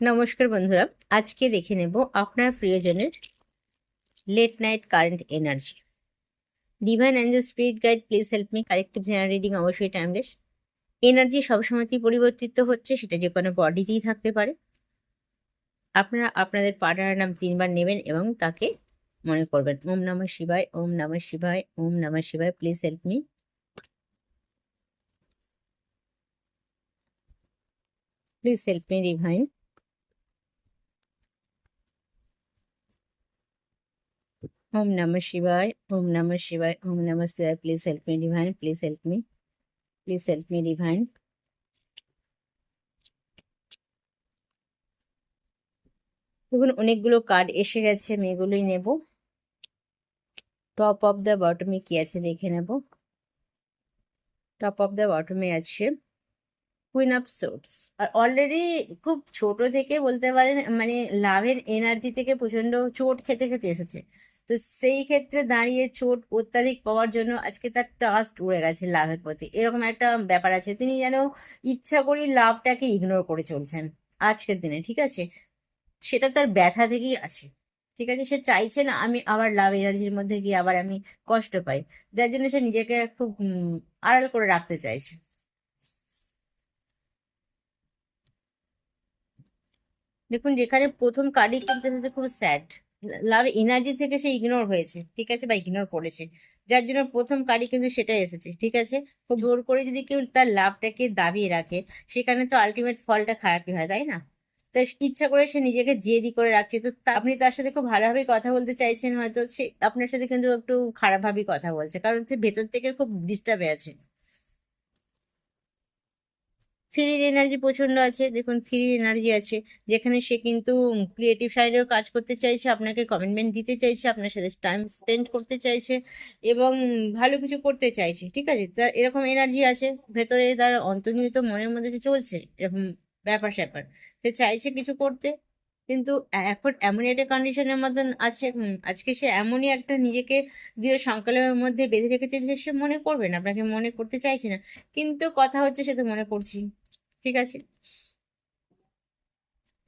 নমস্কার বন্ধুরা, আজকে দেখে নেব আপনার প্রিয়জনের late night current energy divine angel spirit guide please help me collective general reading অবশ্যই টাইমলেস এনার্জি সবসময়তেই পরিবর্তিত হচ্ছে সেটা যে কোনো বডিতেই থাকতে পারে। আপনারা আপনাদের পার্টনার নাম তিনবার নেবেন এবং তাকে মনে করবেন, ওম নমঃ শিবায়, ওম নমঃ শিবায়, ওম নমঃ শিবায় please help me please help me divine Om Namah Shivaya, Om Namah Shivaya, Om Namah Shivaya. Please help me, Divine. Please help me. Please help me, Divine. দেখুন অনেকগুলো কার্ড এসে গেছে আমি এগুলোই নেব টপ অফ দ্য বটমে কি আছে দেখে নেব টপ অফ দ্য বটমে আছে কুইন অফ সোর্টস আর অলরেডি খুব ছোট থেকে বলতে পারেন মানে লাভের এনার্জি থেকে প্রচণ্ড চোট খেতে খেতে এসেছে তো সেই ক্ষেত্রে দাঁড়িয়ে চোট অত্যাধিক পাওয়ার জন্য আজকে তার ট্রাস্ট উড়ে গেছে লাভের প্রতি এরকম একটা ব্যাপার আছে, তিনি যেন ইচ্ছা করেই লাভটাকে ইগনোর করে চলছেন আজকের দিনে, ঠিক আছে? সেটা তার ব্যথা থেকেই আছে, ঠিক আছে? সে চাইছে না আমি আবার লাভ এনার্জির মধ্যে গিয়ে আবার আমি কষ্ট পাই, যার জন্য সে নিজেকে খুব আড়াল করে রাখতে চাইছে। দেখুন, যেখানে প্রথম কার্ডই কিন্তু খুব স্যাড লাভ এনার্জি থেকে সে ইগনোর হয়েছে, ঠিক আছে? বা ইগনোর করেছে। যার জন্য প্রথম কারি কিন্তু সেটাই এসেছে, ঠিক আছে? খুব জোর করে যদি কেউ তার লাভটাকে দাবিয়ে রাখে, সেখানে তো আলটিমেট ফলটা খারাপই হয়, তাই না? তো ইচ্ছা করে সে নিজেকে জেদি করে রাখছে। তো তা- আপনি তার সাথে খুব ভালোভাবে কথা বলতে চাইছেন হয়তো, সে আপনার সাথে কিন্তু একটু খারাপভাবেই কথা বলছে। কারণ সে ভেতর থেকে খুব ডিস্টার্বে আছে। থ্রির এনার্জি প্রচণ্ড আছে। দেখুন থ্রির এনার্জি আছে। যেখানে সে কিন্তু ক্রিয়েটিভ সাইডেও কাজ করতে চাইছে, আপনাকে কমিটমেন্ট দিতে চাইছে, আপনার সাথে টাইম স্পেন্ড করতে চাইছে এবং ভালো কিছু করতে চাইছে, ঠিক আছে? তার এরকম এনার্জি আছে। ভেতরে তার অন্তর্নিহিত মনের মধ্যে চলছে, এরকম ব্যাপার স্যাপার। সে চাইছে কিছু করতে, কিন্তু এখন এমনই একটা কন্ডিশনের মতন আছে আজকে সে এমনই একটা নিজেকে দৃঢ় সংকল্পের মধ্যে বেঁধে রেখেছে যে সে মনে করবে না, আপনাকে মনে করতে চাইছে না। কিন্তু কথা হচ্ছে সে তো মনে করছি ঠিক আছে?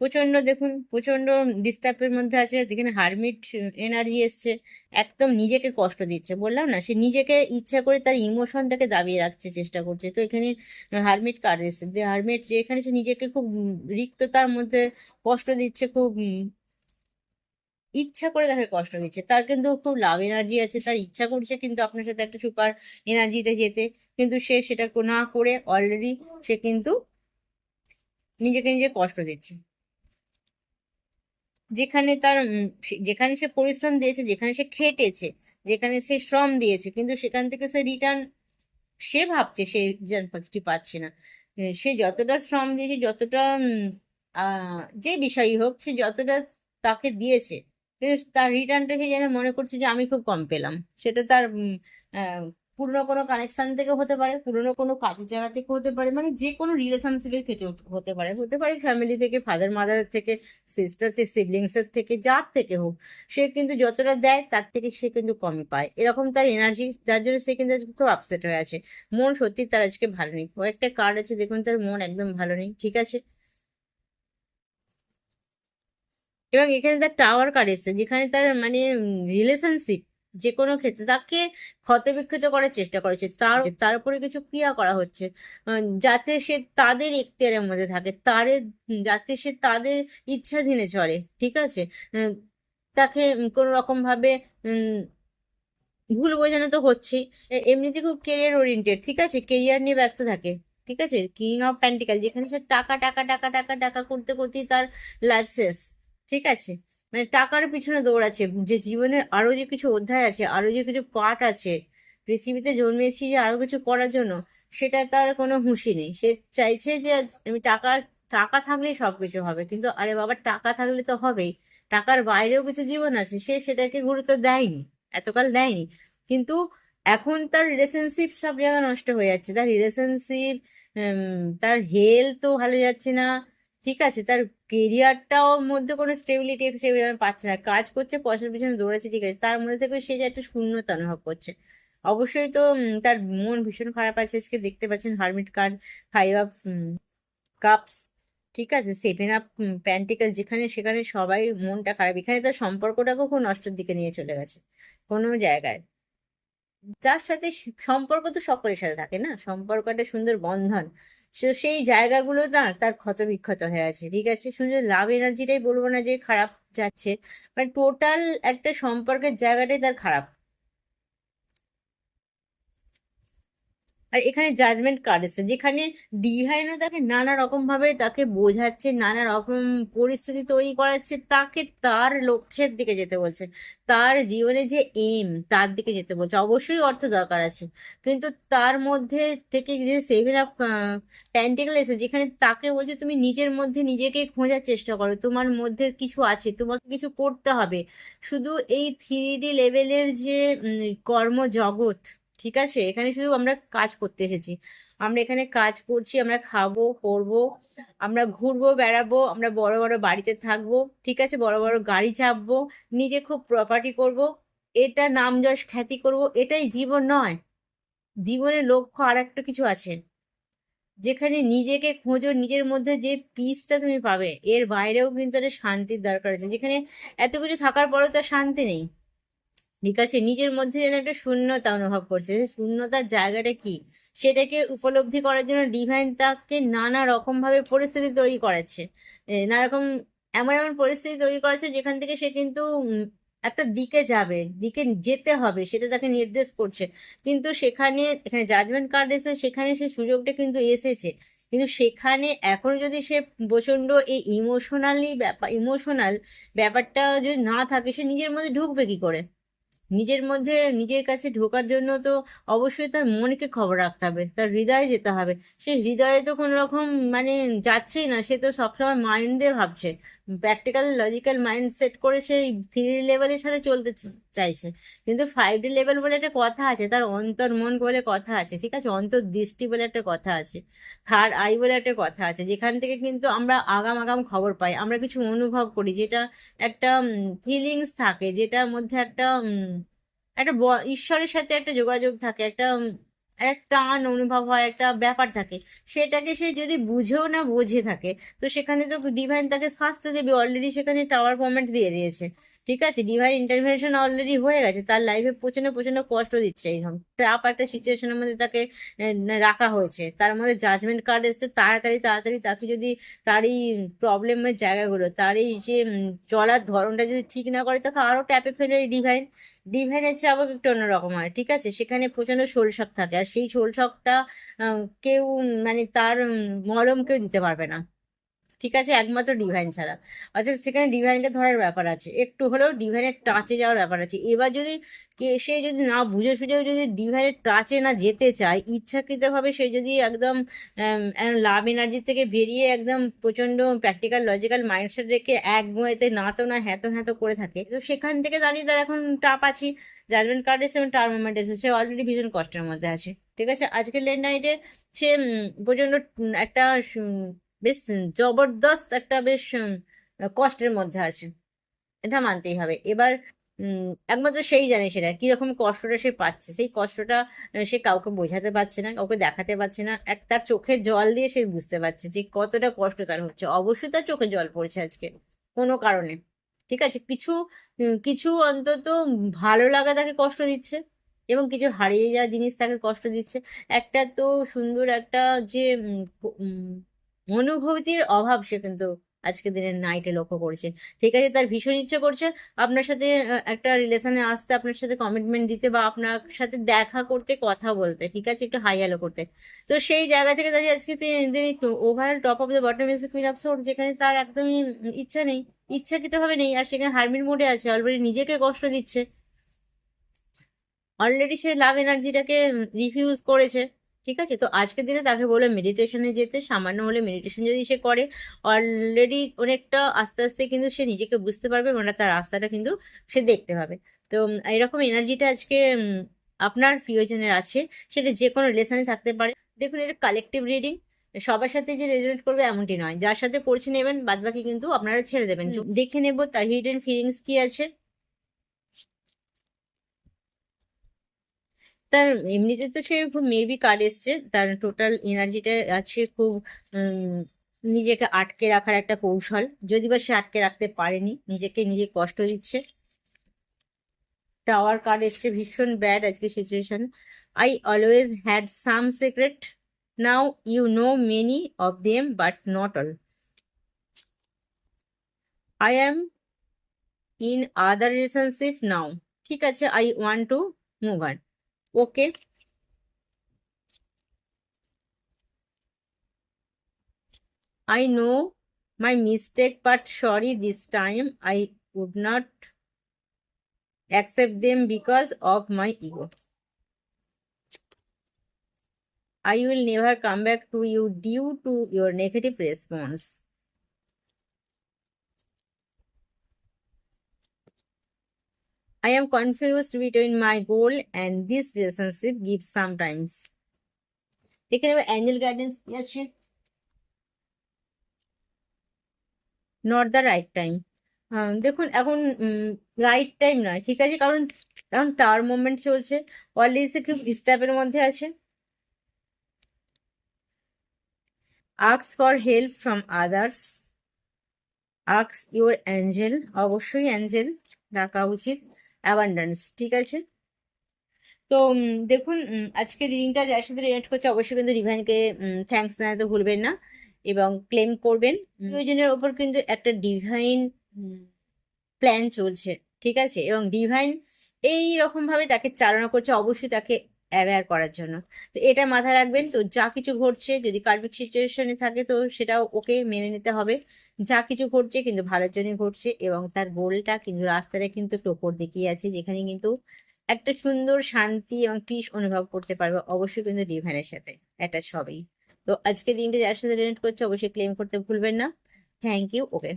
প্রচণ্ড দেখুন প্রচণ্ড ডিস্টার্বের মধ্যে আছে যেখানে হারমিট এনার্জি এসছে, একদম নিজেকে কষ্ট দিচ্ছে, বললাম না? সে নিজেকে ইচ্ছা করে তার ইমোশনটাকে দাবিয়ে রাখছে, চেষ্টা করছে। তো এখানে হারমিট কার্ড এসছে? যে হারমিট যেখানে সে নিজেকে খুব রিক্ততার মধ্যে কষ্ট দিচ্ছে, খুব ইচ্ছা করে তাকে কষ্ট দিচ্ছে। তার কিন্তু খুব লাভ এনার্জি আছে, তার ইচ্ছা করছে কিন্তু আপনার সাথে একটা সুপার এনার্জিতে যেতে। কিন্তু সে সেটা না করে অলরেডি সে কিন্তু নিজেকে নিজে কষ্ট দিচ্ছে। যেখানে তার যেখানে সে পরিশ্রম দিয়েছে, যেখানে সে খেটেছে, যেখানে সে শ্রম দিয়েছে, কিন্তু সেখান থেকে সে রিটার্ন সে ভাবছে সে পা- কিছু পাচ্ছে না। সে যতটা শ্রম দিয়েছে, যতটা যে বিষয়ই হোক, সে যতটা তাকে দিয়েছে কিন্তু তার রিটার্নটা সে যেন মনে করছে যে আমি খুব কম পেলাম। সেটা তার পুরনো কোনো কানেকশন থেকে হতে পারে, পুরনো কোনো কাজের জায়গা থেকে হতে পারে মানে যে কোনো রিলেশনশিপের ক্ষেত্রে হতে পারে। হতে পারে ফ্যামিলি থেকে ফাদার মাদার থেকে সিস্টার থেকে সিবলিংস এর থেকে, যার থেকে হোক, সে কিন্তু যতটা দেয়, তার থেকে সে কিন্তু কমই পায়। এরকম তার এনার্জি যার জন্য সে কিন্তু খুব আপসেট হয়ে আছে। মন সত্যি তার আজকে ভালো নেই। কয়েকটা কার্ড আছে, দেখুন তার মন একদম ভালো নেই, ঠিক আছে? এবং এখানে তার টাওয়ার কার্ড এসছে, যেখানে তার মানে রিলেশনশিপ যে কোনো ক্ষেত্রে তাকে ক্ষতবিক্ষত করার চেষ্টা করেছে তার তার উপরে কিছু ক্রিয়া করা হচ্ছে। যাতে সে তাদের এখতিয়ারের মধ্যে থাকে তারে যাতে সে তাদের ইচ্ছাধীনে চলে ঠিক আছে? তাকে কোনো রকম ভাবে ভুল বোঝানো তো হচ্ছেই এমনিতে খুব কেরিয়ার ওরিয়েন্টেড ঠিক আছে? কেরিয়ার নিয়ে ব্যস্ত থাকে ঠিক আছে? কিং অফ প্যান্টিকাল যেখানে সে টাকা টাকা টাকা টাকা টাকা করতে করতেই তার লাইফ শেষ ঠিক আছে? মানে টাকার পিছনে দৌড়াচ্ছে, যে জীবনের আরও যে কিছু অধ্যায় আছে, আরও যে কিছু পার্ট আছে, পৃথিবীতে জন্মেছি যে আরও কিছু করার জন্য, সেটা তার কোনো হুঁশি নেই। সে চাইছে যে আমি টাকার, টাকা থাকলেই সবকিছু হবে, কিন্তু আরে বাবা, টাকা থাকলে তো হবেই। টাকার বাইরেও কিছু জীবন আছে, সে সেটাকে গুরুত্ব দেয়নি, এতকাল দেয়নি। কিন্তু এখন তার রিলেশনশিপ সব জায়গায় নষ্ট হয়ে যাচ্ছে। তার রিলেশনশিপ তার হেলথও ভালো যাচ্ছে না ঠিক আছে, তার কেরিয়ারটাও মধ্যে কোনো স্টেবিলিটি সেভাবে পাচ্ছে না। কাজ করছে, পয়সার পিছনে দৌড়াচ্ছে, ঠিক আছে, তার মধ্যে থেকে সে যে একটা শূন্যতা অনুভব করছে। অবশ্যই তো তার মন ভীষণ খারাপ আছে, আজকে দেখতে পাচ্ছেন hermit card five of cups ঠিক আছে সেভেন আপ প্যান্টিকাল যেখানে সেখানে সবাই মনটা খারাপ। এখানে তার সম্পর্কটাকেও খুব নষ্টের দিকে নিয়ে চলে গেছে, কোনো জায়গায়। যার সাথে সম্পর্ক তো সকলের সাথে থাকে না সম্পর্ক একটা সুন্দর বন্ধন। সে সেই জায়গাগুলো না তার ক্ষত বিক্ষত হয়ে আছে, ঠিক আছে? শুধু লাভ এনার্জিটাই বলব না যে খারাপ যাচ্ছে মানে টোটাল একটা সম্পর্কের জায়গাটাই তার খারাপ। আর এখানে জাজমেন্ট কার্ড এসেছে, যেখানে ডিভাইনও তাকে নানা রকম ভাবে তাকে বোঝাচ্ছে, নানা রকম পরিস্থিতি তৈরি করাচ্ছে, তাকে তার লক্ষ্যের দিকে যেতে বলছে, তার জীবনে যে এম তার দিকে যেতে বলছে, অবশ্যই অর্থ দরকার আছে, কিন্তু তার মধ্যে থেকে যে সেভেন অফ প্যান্টিকেল এসে যেখানে তাকে বলছে তুমি নিজের মধ্যে নিজেকে খোঁজার চেষ্টা করো, তোমার মধ্যে কিছু আছে তোমাকে কিছু করতে হবে, শুধু এই থ্রি ডি লেভেলের যে কর্মজগৎ ঠিক আছে? এখানে শুধু আমরা কাজ করতে এসেছি। আমরা এখানে কাজ করছি, আমরা খাব, পরবো, আমরা ঘুরবো, বেড়াবো, আমরা বড় বড় বাড়িতে থাকব, ঠিক আছে? বড় বড় গাড়ি চাপবো, নিজে খুব প্রপার্টি করব, এটা নাম যশ খ্যাতি করব, এটাই জীবন নয়। জীবনের লক্ষ্য আর একটা কিছু আছে। যেখানে নিজেকে খোঁজো, নিজের মধ্যে যে পিসটা তুমি পাবে, এর বাইরেও কিন্তু একটা শান্তির দরকার আছে। যেখানে এত কিছু থাকার পরেও তার শান্তি নেই। ঠিক আছে? নিজের মধ্যে যেন একটা শূন্যতা অনুভব করছে। শূন্যতার জায়গাটা কি? সেটাকে উপলব্ধি করার জন্য ডিভাইন তাকে নানা রকম ভাবে পরিস্থিতি তৈরি করাচ্ছে। নানা রকম এমন এমন পরিস্থিতি তৈরি করাচ্ছে যেখান থেকে সে কিন্তু একটা দিকে যাবে, দিকে যেতে হবে, সেটা তাকে নির্দেশ করছে। কিন্তু সেখানে, এখানে জাজমেন্ট কার্ড এসেছে, সেখানে সে সুযোগটা কিন্তু এসেছে। কিন্তু সেখানে এখন যদি সে প্রচণ্ড এই ইমোশনালি ব্যাপার ইমোশনাল ব্যাপারটা যদি না থাকে, সে নিজের মধ্যে ঢুকবে কি করে? নিজের মধ্যে নিজের কাছে ঢোকার জন্য তো অবশ্যই তার মনকে খবর রাখতে হবে, তার হৃদয়ে যেতে হবে। সে হৃদয়ে তো কোনো রকম মানে যাচ্ছেই না, সে তো সবসময় মাইন্ডে ভাবছে। প্র্যাকটিক্যাল লজিক্যাল মাইন্ড সেট করে সে থ্রি লেভেলের সাথে চলতে চাইছে। কিন্তু ফাইভ ডি লেভেল বলে একটা কথা আছে, তার অন্তর মন বলে কথা আছে, ঠিক আছে? অন্তর্দৃষ্টি বলে একটা কথা আছে থার্ড আই বলে একটা কথা আছে, যেখান থেকে কিন্তু আমরা আগাম আগাম খবর পাই, আমরা কিছু অনুভব করি, যেটা একটা ফিলিংস থাকে, যেটার মধ্যে একটা একটা ঈশ্বরের সাথে একটা যোগাযোগ থাকে, একটা একটা টান অনুভব হয়, একটা ব্যাপার থাকে। সেটাকে সে যদি বুঝেও না বোঝে থাকে, তো সেখানে তো ডিভাইন তাকে শাস্তি দেবে। অলরেডি সেখানে টাওয়ার ফর্মেট দিয়ে দিয়েছে। ঠিক আছে ডিভাইন ইন্টারভেনশন অলরেডি হয়ে গেছে, তার লাইফে প্রচণ্ড প্রচণ্ড কষ্ট দিচ্ছে এইরকম। ট্রাপ একটা সিচুয়েশনের মধ্যে তাকে রাখা হয়েছে। তার মধ্যে জাজমেন্ট কার্ড এসছে, তাড়াতাড়ি তাড়াতাড়ি তাকে যদি তার এই প্রবলেমের জায়গাগুলো তার এই যে চলার ধরনটা যদি ঠিক না করে, তাকে আরও ট্যাপে ফেলে এই ডিভাইন ডিভাইনের চাবক একটু অন্যরকম হয়, ঠিক আছে? সেখানে প্রচণ্ড শোলশক থাকে, আর সেই শোলশকটা কেউ মানে তার মলম কেউ দিতে পারবে না। ঠিক আছে একমাত্র ডিভাইন ছাড়া। অর্থাৎ সেখানে ডিভাইনকে ধরার ব্যাপার আছে। একটু হলেও ডিভাইনের টাচে যাওয়ার ব্যাপার আছে। এবার যদি কে সে যদি না বুঝে সুঝেও যদি ডিভাইনের টাচে না যেতে চায় ইচ্ছাকৃতভাবে সে যদি একদম লাভ এনার্জি থেকে বেরিয়ে একদম প্রচণ্ড প্র্যাকটিক্যাল লজিক্যাল মাইন্ডসেট রেখে এক গোয়েতে না তো না হ্যাঁ হ্যাঁ করে থাকে তো সেখান থেকে দাঁড়িয়ে তার এখন টাপ আছি। জাজমেন্ট কার্ড এসে এবং টার মুভমেন্ট এসে সে অলরেডি ভীষণ কষ্টের মধ্যে আছে। ঠিক আছে? আজকের লেট নাইটে সে উম, প্রচণ্ড একটা বেশ জবরদস্ত একটা বেশ কষ্টের মধ্যে আছে। এটা মানতেই হবে। এবার একমাত্র সেই জানে সেটা, কীরকম কষ্টটা সে পাচ্ছে। সেই কষ্টটা সে কাউকে বোঝাতে পারছে না, কাউকে দেখাতে পারছে না। এক, তার চোখে জল দিয়ে সে বুঝতে পারছে যে কতটা কষ্ট তার হচ্ছে। অবশ্যই তার চোখে জল পড়ছে আজকে, কোনো কারণে। ঠিক আছে? কিছু কিছু অন্তত ভালো লাগা তাকে কষ্ট দিচ্ছে এবং কিছু হারিয়ে যাওয়া জিনিস তাকে কষ্ট দিচ্ছে। একটা তো সুন্দর একটা যে অনুভূতির অভাব সে কিন্তু আজকে দিনের নাইটে লক্ষ্য করছে। ঠিক আছে, তার ভীষণ ইচ্ছে করছে। আপনার সাথে একটা রিলেশনে আসতে, আপনার সাথে কমিটমেন্ট দিতে বা আপনার সাথে দেখা করতে, কথা বলতে, ঠিক আছে? একটু হাই হ্যালো করতে। তো সেই জায়গা থেকে দাঁড়িয়ে আজকে তিনি একটু overall top of the bottom is queen of sword যেখানে তার একদমই ইচ্ছা নেই, ইচ্ছাকৃতভাবে নেই, আর সেখানে হারমিন মোডে আছে অলরেডি নিজেকে কষ্ট দিচ্ছে। অলরেডি সে লাভ এনার্জিটাকে রিফিউজ করেছে। ঠিক আছে? তো আজকের দিনে তাকে বলে মেডিটেশনে যেতে সামান্য হলে মেডিটেশন যদি সে করে অলরেডি অনেকটা আস্তে আস্তে কিন্তু সে নিজেকে বুঝতে পারবে মানে তার রাস্তাটা কিন্তু সে দেখতে পাবে। তো এরকম এনার্জিটা আজকে আপনার প্রিয়জনের আছে সেটা যে কোনো রিলেশনে থাকতে পারে। দেখুন এটা কালেকটিভ রিডিং সবার সাথে যে রেজনেট করবে এমনটি নয়। যার সাথে করছে নেবেন বাদবাকি কিন্তু আপনারা ছেড়ে দেবেন। দেখে নেব তার হিডেন ফিলিংস কি আছে। তার এমনিতে তো সে খুব মেবি কার্ড এসছে, তার টোটাল এনার্জিটা আছে খুব নিজেকে আটকে রাখার একটা কৌশল। যদি বা সে আটকে রাখতে পারেনি, নিজেকে নিজে কষ্ট দিচ্ছে। টাওয়ার কার্ড এসছে, ভীষণ ব্যাড আজকে situation I always had some secret now you know many of them but not all I am in other relationship now ঠিক আছে I want to move on okay I know my mistake, but sorry, this time I would not accept them because of my ego. I will never come back to you due to your negative response. I am confused between my goal and this relationship gives sometimes. দেখে নেবে Angel guidance কি আছে not the right time দেখুন এখন right time নয় ঠিক আছে? কারণ এখন টাওয়ার মুভমেন্ট চলছে। অলরেডি সে খুব ডিস্টার্বের মধ্যে আছে। আক্স for help from others আক্স your Angel অবশ্যই অ্যাঞ্জেল ডাকা উচিত। অ্যাবান্ডান্স ঠিক আছে? তো দেখুন আজকে রিডিংটা যার সাথে রিলেট করছে অবশ্যই কিন্তু রিভাইনকে থ্যাঙ্কস জানাতে ভুলবেন না এবং ক্লেম করবেন। প্রয়োজনের ওপর কিন্তু একটা ডিভাইন প্ল্যান চলছে ঠিক আছে? এবং ডিভাইন এই রকম ভাবে তাকে চালনা করছে অবশ্যই তাকে অ্যাওয়্যার করার জন্য। তো এটা মাথায় রাখবেন, তো যা কিছু ঘটছে, যদি কার্বিক সিচুয়েশনে থাকে, তো সেটাও ওকে মেনে নিতে হবে। যা কিছু ঘটছে কিন্তু ভালোর জন্যই ঘটছে এবং তার গোলটা কিন্তু রাস্তাটা কিন্তু টোপর দেখিয়ে আছে, যেখানে কিন্তু একটা সুন্দর শান্তি এবং পিস অনুভব করতে পারবে অবশ্যই কিন্তু ডিভাইনের সাথে অ্যাটাচ হবেই তো আজকে দিনটা যার সাথে রিলেট করছে, অবশ্যই ক্লেম করতে ভুলবেন না। Thank you okay